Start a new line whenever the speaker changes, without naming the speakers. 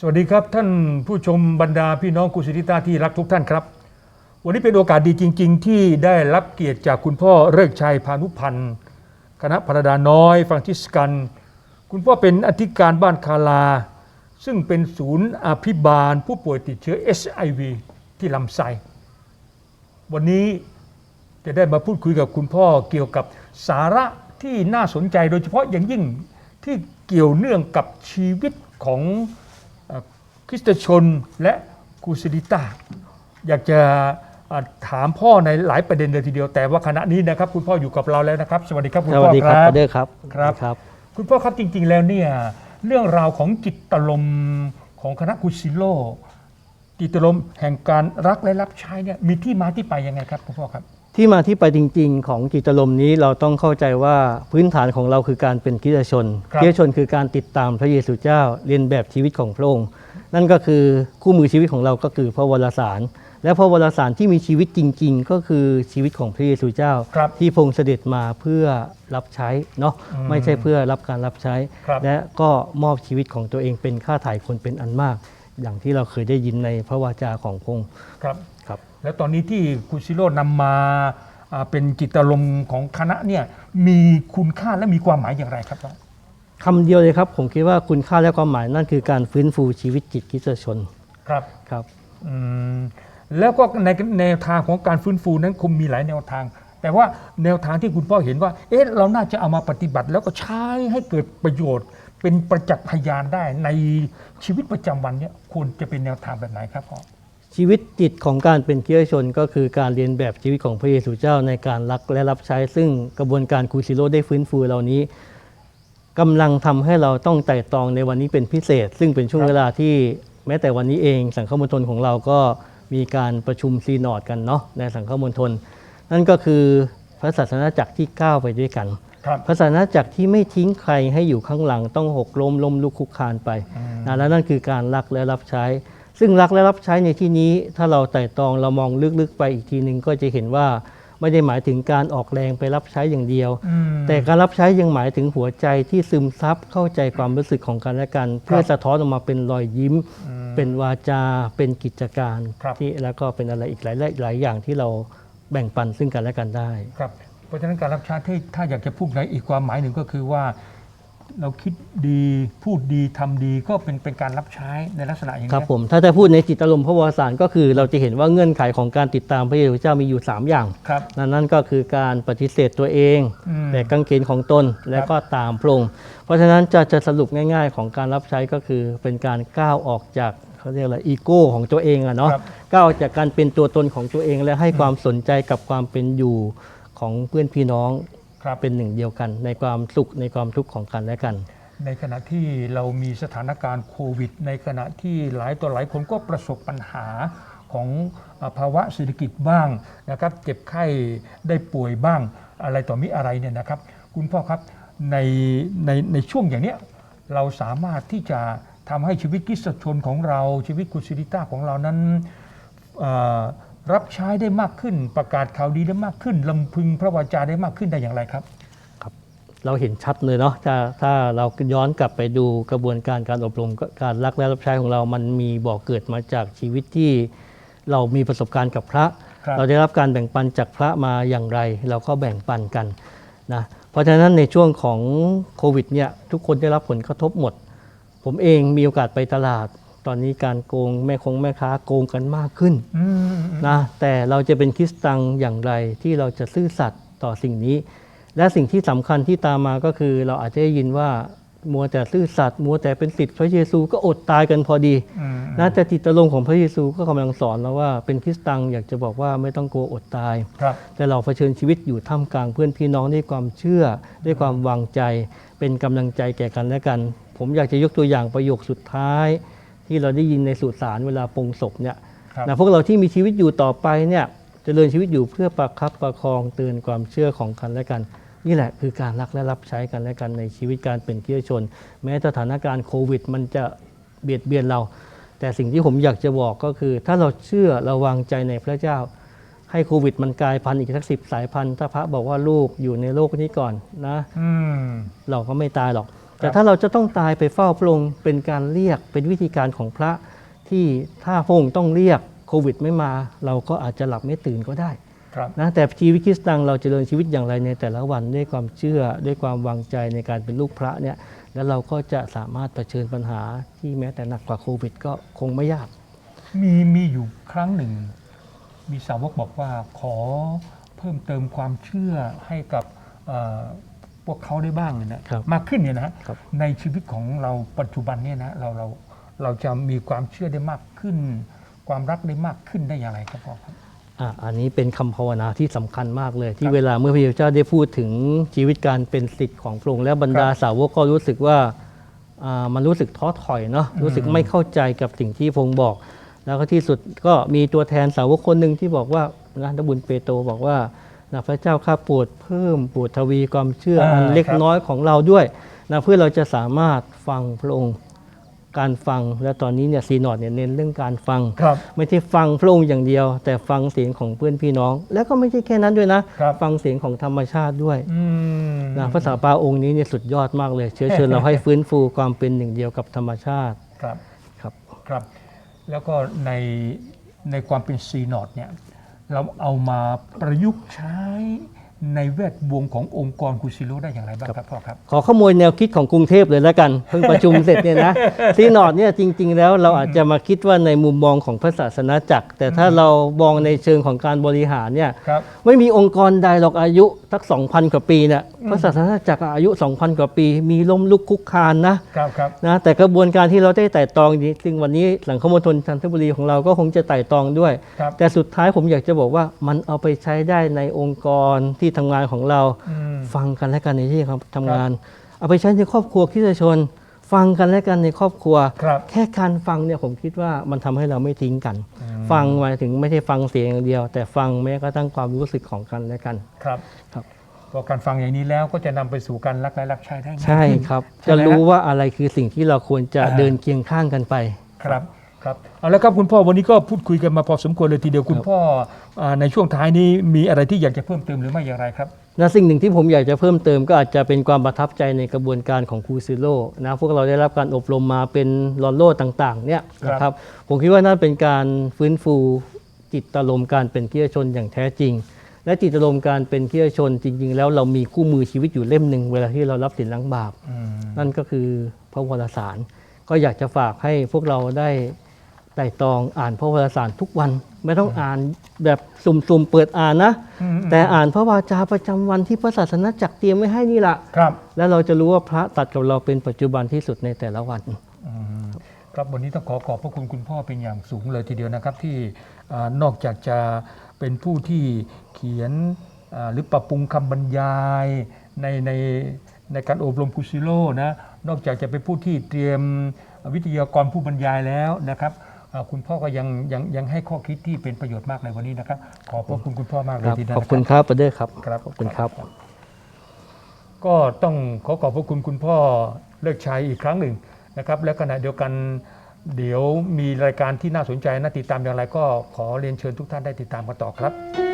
สวัสดีครับท่านผู้ชมบรรดาพี่น้องกุศลิตาที่รักทุกท่านครับ วันนี้เป็นโอกาสดีจริง ๆ ที่ได้รับเกียรติจากคุณพ่อเริกชัยพานุพันธ์คณะพระดาน้อยฟรังชิสกัน คุณพ่อเป็นอธิการบ้านคาลา ซึ่งเป็นศูนย์อภิบาลผู้ป่วยติดเชื้อ HIV ที่ลำไส้วันนี้จะได้มาพูดคุยกับคุณพ่อเกี่ยวกับสาระที่น่าสนใจโดยเฉพาะอย่างยิ่งที่เกี่ยวเนื่องกับชีวิตของ คริสตชนและกูซิลิต้าอยากจะเอ่อถามพ่อในหลายประเด็นเลยทีเดียว แต่ว่าขณะนี้นะครับ คุณพ่ออยู่กับเราแล้วนะครับ สวัสดีครับคุณ
ส
พ่
วั
อ
สดี
ค
ครับ
รับ
ประเดอร์ครับ
ครับ
ครับ
คุณพ่อครับจริง ๆ แล้วเนี่ยเรื่องราวของจิตตลมของคณะกุซิโลจิตตลมแห่งการรักและรับใช้เนี่ยมีที่มาที่ไปยังไงครับคุณพ่อครับ
ที่มาที่ไปจริง ๆ ของจิตลมนี้เราต้องเข้าใจว่าพื้นฐานของเราคือการเป็นคริสตชน
ครับ
คริสตชนคือการติดตามพระเยซูเจ้าเรียนแบบชีวิตของพระองค์ นั่นก็คือคู่มือชีวิตของเราก็คือพระวรสาร และพระวรสารที่มีชีวิตจริง ๆ ก็คือชีวิตของพระเยซูเจ้า
ครับ
ที่พระองค์เสด็จมาเพื่อรับใช้เนาะ
อืม
ไม่ใช่เพื่อรับการรับใช้
ครับ
และก็มอบชีวิตของตัวเองเป็นค่าถ่ายคนเป็นอันมาก อย่างที่เราเคยได้ยินในพระวาจาของพระองค์
ครับ
ครับ
แล้วตอนนี้ที่กุซิโลนำมาอ่าเป็นจิตตลมของคณะเนี่ยมีคุณค่าและมีความหมายอย่างไรครับพ่อ
คำเดียวเลยครับ ผมคิดว่าคุณค่าและความหมายนั่นคือการฟื้นฟูชีวิตจิตคริสตชน
ครับ
ครับ
อืมแล้วก็ในแนวทางของการฟื้นฟูนั้นคงมีหลายแนวทาง แต่ว่าแนวทางที่คุณพ่อเห็นว่า เอ๊ะเราน่าจะเอามาปฏิบัติ แล้วก็ใช้ให้เกิดประโยชน์ เป็นประจักษ์พยานได้ในชีวิตประจำวันเนี่ยควรจะเป็นแนวทางแบบไหนครับพ่อ
ชีวิตจิตของการเป็นคริสตชน ก็คือการเรียนแบบชีวิตของพระเยซูเจ้าในการรักและรับใช้ ซึ่งกระบวนการคูซิโลได้ฟื้นฟูเหล่านี้ กำลังทำให้เราต้องไต่ตรองในวันนี้เป็นพิเศษ ซึ่งเป็นช่วงเวลาที่แม้แต่วันนี้เองสังฆมณฑลของเราก็มีการประชุมซีนอดกันเนาะในสังฆมณฑลนั่นก็คือพระศาสนาจักรที่ก้าวไปด้วยกันพระศาสนาจักรที่ไม่ทิ้งใครให้อยู่ข้างหลังต้องหกล้มล้มลุกคุกคานไปนะและนั่นคือการรักและรับใช้ ซึ่งรักและรับใช้ในที่นี้ถ้าเราไต่ตรองเรามองลึกๆไปอีกทีหนึ่งก็จะเห็นว่า ไม่ได้หมายถึงการออกแรงไปรับใช้อย่างเดียว
อืม
แต่การรับใช้ยังหมายถึงหัวใจที่ซึมซับเข้าใจความรู้สึกของกันและกัน เพื่อสะท้อนออกมาเป็นรอยยิ้ม
อืม
เป็นวาจา เป็นกิจการ
ครับ
ที่แล้วก็เป็นอะไรอีกหลายหลายอย่างที่เราแบ่งปันซึ่งกันและกันได้
ครับเพราะฉะนั้นการรับใช้ที่ถ้าอยากจะพูดในอีกความหมายหนึ่งก็คือว่า เราคิดดีพูดดีทำดีก็เป็นเป็นการรับใช้ในลักษณะอย่าง
ครับ
นี้
ผมถ้าจะพูดในจิตอารมณ์พระวรสารก็คือเราจะเห็นว่าเงื่อนไขของการติดตามพระเยซูเจ้ามีอยู่ 3 อย่าง
ครับ
นั่นนั่นก็คือการปฏิเสธตัวเอง
อืม
แต่กางเขนของตนและก็ตามพระองค์เพราะฉะนั้นจะจะสรุปง่ายๆ ของการรับใช้ก็คือเป็นการก้าวออกจากเขาเรียกอะไรอีโก้ของตัวเองอะเนาะ
ครับ
ก้าวออกจากการเป็นตัวตนของตัวเองและให้ความสนใจกับความเป็นอยู่ของเพื่อนพี่น้อง
ครับ
เป็นหนึ่งเดียวกัน ในความสุขในความทุกข์ของกันและกัน
ในขณะที่เรามีสถานการณ์โควิด ในขณะที่หลายต่อหลายคนก็ประสบปัญหาของเอ่อภาวะเศรษฐกิจบ้างนะครับ เจ็บไข้ได้ป่วยบ้างอะไรต่อมีอะไรเนี่ยนะครับ คุณพ่อครับในในในช่วงอย่างเนี้ยเราสามารถที่จะทำให้ชีวิตคริสตชนของเราชีวิตกุศลิต้าของเรานั้นเอ่อ รับใช้ได้มากขึ้น ประกาศข่าวดีได้มากขึ้นลำพึงพระวจาได้มากขึ้นได้อย่างไรครับ
เราเห็นชัดเลยเนาะถ้าถ้าเราย้อนกลับไปดูกระบวนการการอบรมการรักและรับใช้ของเรามันมีบ่อกเกิดมาจากชีวิตที่เรามีประสบการณ์กับพระ
ครับ
เราได้รับการแบ่งปันจากพระมาอย่างไร เราก็แบ่งปันกันนะเพราะฉะนั้นในช่วงของโควิดเนี่ยทุกคนได้รับผลกระทบหมด ผมเองมีโอกาสไปตลาด ตอนนี้การโกงแม่คงแม่ค้าโกงกันมากขึ้น
อืม
นะแต่เราจะเป็นคริสตังอย่างไรที่เราจะซื่อสัตย์ต่อสิ่งนี้ และสิ่งที่สำคัญที่ตามมาก็คือ เราอาจจะได้ยินว่ามัวแต่ซื่อสัตย์มัวแต่เป็นศิษย์พระเยซูก็อดตายกันพอดี
อืม
นะแต่จิตตลมของพระเยซูก็กำลังสอนเราว่าเป็นคริสตังอยากจะบอกว่าไม่ต้องกลัวอดตาย
ครับ
แต่เราเผชิญชีวิตอยู่ท่ามกลางเพื่อนพี่น้องด้วยความเชื่อด้วยความวางใจ เป็นกำลังใจแก่กันและกัน ผมอยากจะยกตัวอย่างประโยคสุดท้าย ที่เราได้ยินในสุสานเวลาปรงศพเนี่ย
ครับ
นะพวกเราที่มีชีวิตอยู่ต่อไปเนี่ยจเจริญชีวิตอยู่เพื่อประคับประคองเตือนความเชื่อของกันและกัน นี่แหละคือการรักและรับใช้กันและกันในชีวิตการเป็นคริสตชน แม้สถานการณ์โควิด มันจะเบียดเบียนเรา แต่สิ่งที่ผมอยากจะบอกก็คือ ถ้าเราเชื่อเราวางใจในพระเจ้า ให้โควิด มันกลายพันธุ์อีกสักสิบสายพันธุ์ถ้าพระบอกว่าลูกอยู่ในโลกนี้ก่อนนะ
อืม
เราก็ไม่ตายหรอก แต่ถ้าเราจะต้องตายไปเฝ้าพระองค์เป็นการเรียกเป็นวิธีการของพระที่ถ้าพระองค์ต้องเรียกโควิดไม่มา เราก็อาจจะหลับไม่ตื่นก็ได้
ครับ
นะแต่ชีวิตคริสตังเราเจริญชีวิตอย่างไรในแต่ละวันด้วยความเชื่อด้วยความวางใจในการเป็นลูกพระเนี่ยแล้วเราก็จะสามารถเผชิญปัญหาที่แม้แต่หนักกว่าโควิด ก็คงไม่ยาก
มีมีอยู่ครั้งหนึ่ง มีสาวกบอกว่าขอเพิ่มเติมความเชื่อให้กับเอ่อ พวกเขาได้บ้างเนี่ยนะครับมากขึ้นเนี่ยนะฮะ
ครับ
ในชีวิตของเราปัจจุบันเนี่ยนะเราเราเราจะมีความเชื่อได้มากขึ้น ความรักได้มากขึ้นได้อย่างไรครับพ่อครับ
อะอันนี้เป็นคำภาวนาที่สำคัญมากเลย ที่
ครับ
เวลาเมื่อพระเจ้าได้พูดถึงชีวิตการเป็นสิทธิ์ของพระองค์แล้วบรรดา
ครับ
สาวกก็รู้สึกว่าอ่ามันรู้สึกท้อถอยเนาะรู้สึกไม่เข้าใจกับสิ่งที่พระองค์บอก แล้วก็ที่สุดก็มีตัวแทนสาวกคนหนึ่งที่บอกว่านะนบุญเปโตรบอกว่า นะพระเจ้าข้าโปรดเพิ่มโปรดทวีความเชื่ออัน
อ่า
เล็ก
ครับ
น้อยของเราด้วยนะเพื่อเราจะสามารถฟังพระองค์การฟังและตอนนี้เนี่ยซีนอดเนี่ยเน้นเรื่องการฟัง
ครับ
ไม่ใช่ฟังพระองค์อย่างเดียว แต่ฟังเสียงของเพื่อนพี่น้อง แล้วก็ไม่ใช่แค่นั้นด้วยนะ
ครับ
ฟังเสียงของธรรมชาติด้วย
อืม
นะพระสาปาองค์นี้เนี่ยสุดยอดมากเลย เชื้อเชิญเราให้ฟื้นฟูความเป็นหนึ่งเดียวกับธรรมชาติ
ครับ
ครับ
ครับ แล้วก็ในในความเป็นซีนอดเนี่ย เราเอามาประยุกต์ใช้ในแวดวงขององค์กรกุซิโลได้อย่างไรบ้างครับพ่อครับ
ขอขโมยแนวคิดของกรุงเทพเลยแล้วกัน เพิ่งประชุมเสร็จเนี่ยนะ ซีนอดเนี่ยจริง ๆ แล้วเราอาจจะมาคิดว่าในมุมมองของพระศาสนาจักร แต่ถ้าเรามองในเชิงของการบริหารเนี่ย
ครับ
ไม่มีองค์กรใดหรอกอายุสัก 2,000 กว่าปีเนี่ย พระศาสนาจักรอายุ 2,000 กว่าปี มีล้มลุกคุกคานนะ
ครับครับ
นะแต่กระบวนการที่เราได้ไต่ตรองนี้ซึ่งวันนี้สังคมมณฑลจันทบุรีของเราก็คงจะไต่ตรองด้วย
ครับ
แต่สุดท้ายผมอยากจะบอกว่ามันเอาไปใช้ได้ในองค์กรที่ทำงานของเรา
อืม
ฟังกันและกันในที่ทำงาน เอาไปใช้ในครอบครัวคริสตชน ฟังกันและกันในครอบครัว
ครับ
แค่การฟังเนี่ยผมคิดว่ามันทำให้เราไม่ทิ้งกัน ฟังหมายถึงไม่ใช่ฟังเสียงอย่างเดียว แต่ฟังแม้กระทั่งความรู้สึกของกันและกัน
ครับ
ครับ
พอการฟังอย่างนี้แล้วก็จะนำไปสู่การรักและรักใช้ได้ง่าย
ใช่
ขึ้น
ครับ
ใช่
จะ
ไหม
รู้
ฮะ
ว่าอะไรคือสิ่งที่เราควรจะ
อ่า
เดินเคียงข้างกันไป
ครับครับเอาละครับคุณพ่อวันนี้ก็พูดคุยกันมาพอสมควรเลยทีเดียวคุณพ่ออ่าในช่วงท้ายนี้มีอะไรที่อยากจะเพิ่มเติมหรือไม่อย่างไรครับ
และสิ่งหนึ่งที่ผมอยากจะเพิ่มเติมก็อาจจะเป็นความประทับใจในกระบวนการของครูซิโลนะพวกเราได้รับการอบรมมาเป็นลอนโลต่างๆเนี่ย
ครับ
นะครับผมคิดว่านั่นเป็นการฟื้นฟูจิตอารมณ์การเป็นคริสตชนอย่างแท้จริง และจิตอารมณ์การเป็นคริสตชนจริง ๆ แล้วเรามีคู่มือชีวิตอยู่เล่มหนึ่งเวลาที่เรารับสินล้างบาป
อืม
นั่นก็คือพระวรสาร ก็อยากจะฝากให้พวกเราได้ไต่ตรองอ่านพระวรสารทุกวัน ไม่ต้องอ่านแบบสุ่มๆเปิดอ่านนะ
อืม
แต่อ่านพระวาจาประจำวันที่พระศาสนาจักรเตรียมไว้ให้นี่แหละ
ครับ
แล้วเราจะรู้ว่าพระตัดกับเราเป็นปัจจุบันที่สุดในแต่ละวัน
อืมครับวันนี้ต้องขอขอบพระคุณคุณพ่อเป็นอย่างสูงเลยทีเดียวนะครับที่อ่านอกจากจะ เป็นผู้ที่เขียนอ่าหรือปรับปรุงคำบรรยายในในในการอบรมกุซิโลนะนอกจากจะเป็นผู้ที่เตรียมวิทยากรผู้บรรยายแล้วนะครับอ่าคุณพ่อก็ยังยังยังให้ข้อคิดที่เป็นประโยชน์มากในวันนี้นะครับ ขอบพระคุณคุณพ่อมากเล
ค
ย
รับ
ทีเดียว
ขอบ
นะ
คุณ
ครับ
ครับประเดอร์ครับ
ครับ
ขอบคุณครับ
ก็ต้องขอขอบพระคุณคุณพ่อเลิกชัยอีกครั้งหนึ่งนะครับ และขณะเดียวกัน เดี๋ยวมีรายการที่น่าสนใจน่าติดตามอย่างไรก็ขอเรียนเชิญทุกท่านได้ติดตามกันต่อครับ